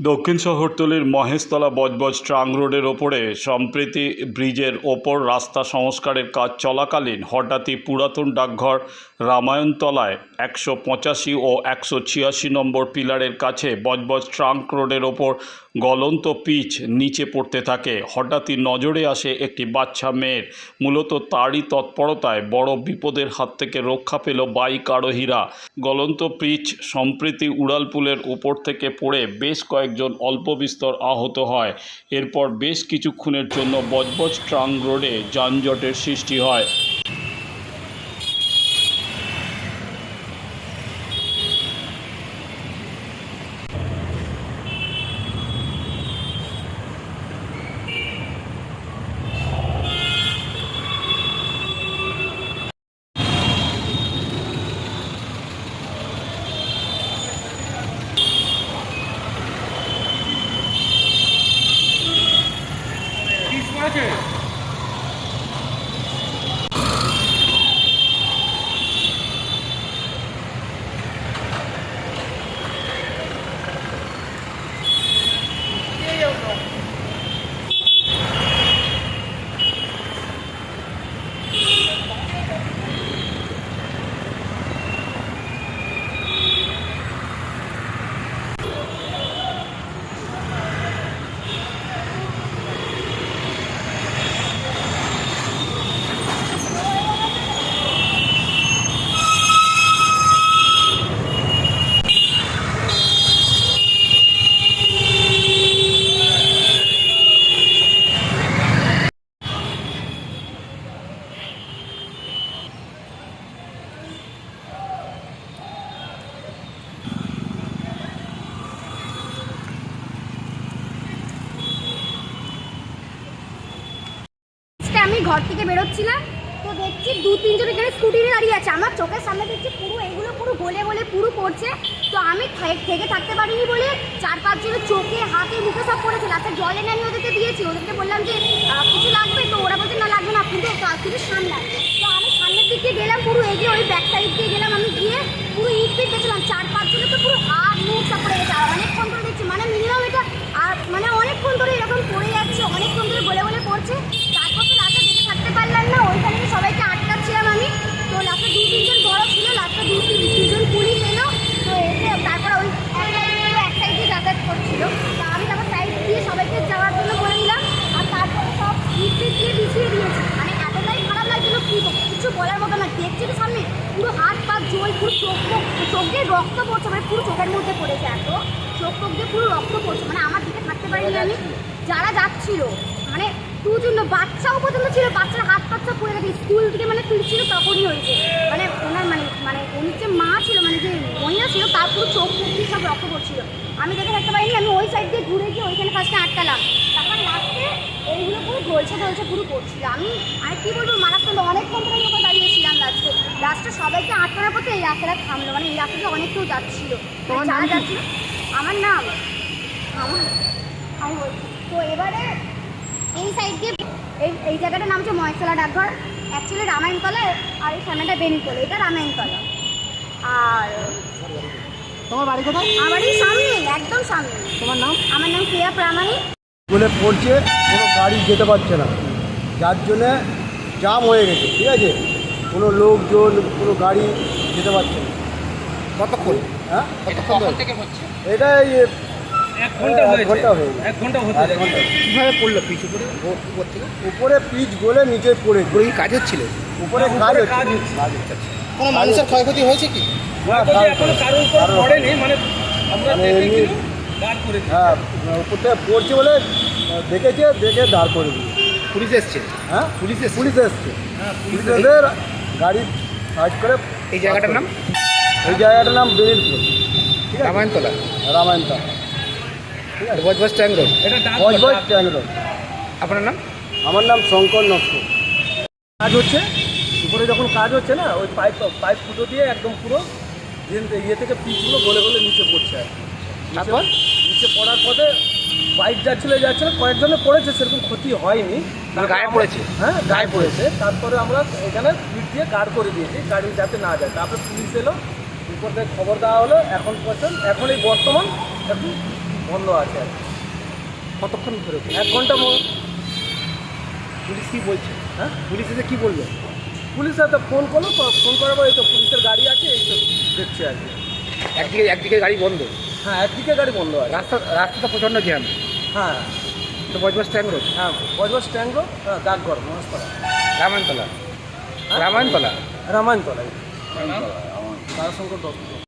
দক্ষিণ শহরতলির মহেশতলা বজবজ ট্রাং রোডের ওপরে সম্প্রীতি ব্রিজের ওপর রাস্তা সংস্কারের কাজ চলাকালীন হঠাৎই পুরাতন ডাকঘর রামায়ণতলায় একশো পঁচাশি ও একশো ছিয়াশি নম্বর পিলারের কাছে বজবজ ট্রাঙ্ক রোডের ওপর গলন্ত পিচ নিচে পড়তে থাকে। হঠাৎই নজরে আসে একটি বাচ্চা মেয়ের। মূলত তারই তৎপরতায় বড় বিপদের হাত থেকে রক্ষা পেল বাইক আরোহীরা। গলন্ত পিচ সম্প্রীতি উড়ালপুলের উপর থেকে পড়ে বেশ কয়েকজন অল্প বিস্তর আহত হয়। এরপর বেশ কিছুক্ষণের জন্য বজবজ ট্রাং রোডে যানজটের সৃষ্টি হয় আজকে আমি ঘর থেকে বেরোচ্ছিলাম, তো দেখছি দু তিনজন এখানে স্কুটি নিয়ে দাঁড়িয়ে আছে। আমার চোখের সামনে দেখছি পুরো এগুলো পুরো গলে গলে পুরো পড়ছে। তো আমি থেকে থাকতে পারিনি বলে চার পাঁচজনের চোখে, হাতে, মুখে সব পড়েছে। রাতে জল এনে আমি ওদেরকে দিয়েছি। ওদেরকে বললাম যে কিছু লাগবে তো? ওরা বলছে, না, লাগবে না কিন্তু সামনে তো আমি সামনের দিক দিয়ে গেলাম, পুরো এগিয়ে ওই ব্যাক সাইড দিয়ে গেলাম আমি গিয়ে, পুরো ইট পিট দেখছিলাম। চার পাঁচজনের তো পুরো হাত, মুখ পড়ে গেছে আর অনেকক্ষণ ধরে দেখছি মানে মিনিমাম এটা আর মানে অনেকক্ষণ ধরে এরকম পড়ে যাচ্ছে অনেকক্ষণ ধরে গলে গলে পড়ছে তারপর তো লাস্টে দেখে থাকতে পারলাম না ওইখানে সবাইকে আটকাচ্ছিলাম আমি তো লাস্টে দু তিনজন বড় ছিল লাস্টে দু তিন দুজন পুলিশ এলো তো এসে তারপরে ওই এক সাইড এক সাইড দিয়ে যাতায়াত করছিল তা আমি তারপর সাইড দিয়ে সবাইকে যাওয়ার জন্য বলে দিলাম আর তারপরে সব ইট পিট দিয়ে বিছিয়ে দিয়েছি মানে এতটাই খারাপ লাগছিল কি বলব, কিছু বলার মতো না দেখছি তো সামনে পুরো হাত পা জল পুরো চোখ চোখ দিয়ে রক্ত পড়ছে মানে পুরো চোখের মধ্যে পড়েছে এত। চোখ টোক দিয়ে পুরো রক্ত পড়ছে মানে আমার দিকে থাকতে পারিনি আমি। যারা যাচ্ছিল মানে দুজন বাচ্চাও পর্যন্ত ছিল, বাচ্চার হাত সব পড়ে গেছে। স্কুল থেকে মানে ফিরছিল তখনই হয়েছে। মানে ওনার মানে মানে উনি যে মা ছিল মানে যে মহিলা ছিল, তার পুরো চোখ মুখ দিয়ে সব রক্ত পড়ছিল। আমি দেখে থাকতে পারিনি, আমি ওই সাইড দিয়ে ঘুরে গিয়ে ওইখানে ফার্স্টে আটকালাম। তারপর লাস্টে এইগুলো পুরো ঢলছে ঢলছে পুরো পড়ছিল। আমি আর কি বলব, মারাত্মক অনেকক্ষণ ধরে আমি ওখানে দাঁড়িয়েছিলাম লাস্টে লাস্টে সবাইকে আটকানোর পথে এই রাস্তাটা থামলো। মানে এই রাস্তাটা অনেক কেউ যাচ্ছিল। তোমার যারা নাম যাচ্ছিল আমার নাম আমার আমি বলছি। তো এবারে এই সাইড দিয়ে এই এই জায়গাটার নাম হচ্ছে মহেশতলা ডাকঘর। অ্যাকচুয়ালি রামায়ণতলা আর এই সামনেটা বেনিতলা। এটা রামায়ণতলা। আর তোমার বাড়ি কোথায়? আমার এই সামনে একদম সামনে। তোমার নাম? আমার নাম প্রিয়া প্রামাণিক। বলে পড়ছে কোনো গাড়ি যেতে পারছে না। যার জন্যে জাম হয়ে গেছে ঠিক আছে? কোনো লোকজন কোনো গাড়ি যেতে পারছে না। কতক্ষণ? হ্যাঁ? কতক্ষণ থেকে হচ্ছে? এটা এই এক ঘণ্টা হয়ে। এক ঘণ্টা হতে এক ঘণ্টা। কীভাবে পড়ল পিছু করে উপর থেকে? উপরে পিচ গলে নিচে পড়ে উপরে কি কাজ হচ্ছিল? উপরে কাজ হচ্ছে। কোনো মানুষের ক্ষয়ক্ষতি হয়েছে কি? এখনও কারোর উপর পড়েনি? মানে আমরা মানে হ্যাঁ উপর থেকে পড়ছে বলে দেখেছে দেখে দাঁড় করে দিল পুলিশ এসছে? হ্যাঁ? পুলিশ? পুলিশ এসছে। হ্যাঁ পুলিশ এসে গাড়ি সাইড করে এই জায়গাটার নাম? এই জায়গাটার নাম বেরিলপুর ঠিক আছে? রামায়ণতলা। রামায়ণটা বজবজ ট্যাং রোড। এটা বজবজ ট্যাং রোড। আপনার নাম? আমার নাম শঙ্কর নস্কর। কাজ হচ্ছে উপরে যখন কাজ হচ্ছে না ওই পাইপ পাইপ ফুটো দিয়ে একদম পুরো ইয়ে থেকে পিচগুলো গলে গলে নিচে পড়ছে আর তারপর? নিচে পড়ার পথে বাইক যাচ্ছিল যাচ্ছিল কয়েকজনে পড়েছে সেরকম ক্ষতি হয়নি। গায়ে পড়েছে? হ্যাঁ গায়ে পড়েছে। তারপরে আমরা এখানে ভিড় দিয়ে গার্ড করে দিয়েছি গাড়ি যাতে না যায়। তারপরে পুলিশ এলো উপর থেকে খবর দেওয়া হলো এখন পর্যন্ত এখন এই বর্তমান একটু বন্ধ আছে আর কি। কতক্ষণ ধরে এক ঘণ্টা পুলিশ কি বলছে? হ্যাঁ? পুলিশ এসে কি বলল? পুলিশ হয়তো ফোন করল ফোন করার পর এই তো পুলিশের গাড়ি আছে এই তো দেখছি আর কি। একদিকে একদিকে গাড়ি বন্ধ। হ্যাঁ একদিকে গাড়ি বন্ধ আছে। রাস্তা রাস্তাটা প্রচণ্ড জ্যাম। হ্যাঁ। তো বজবজ ট্যাঙ্ক রোড হ্যাঁ বজবজ স্ট্যান্ড রোড হ্যাঁ ডাকঘর Maheshtala রামায়ণতলা? রামায়ণতলা। রামায়ণতলা। Tarashankar Dutta.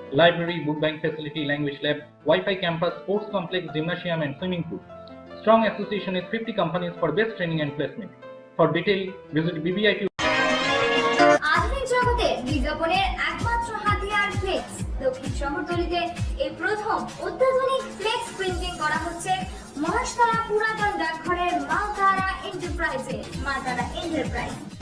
library, book bank facility, language lab, Wi-Fi campus, sports complex, gymnasium, and swimming pool. Strong association with 50 companies for best training and placement. For detail, visit BBIT একমাত্র এই প্রথম printing করা হচ্ছে মহেশতলা পুরাতন ডাকঘরের মালতারা এন্টারপ্রাইজে মালতারা enterprise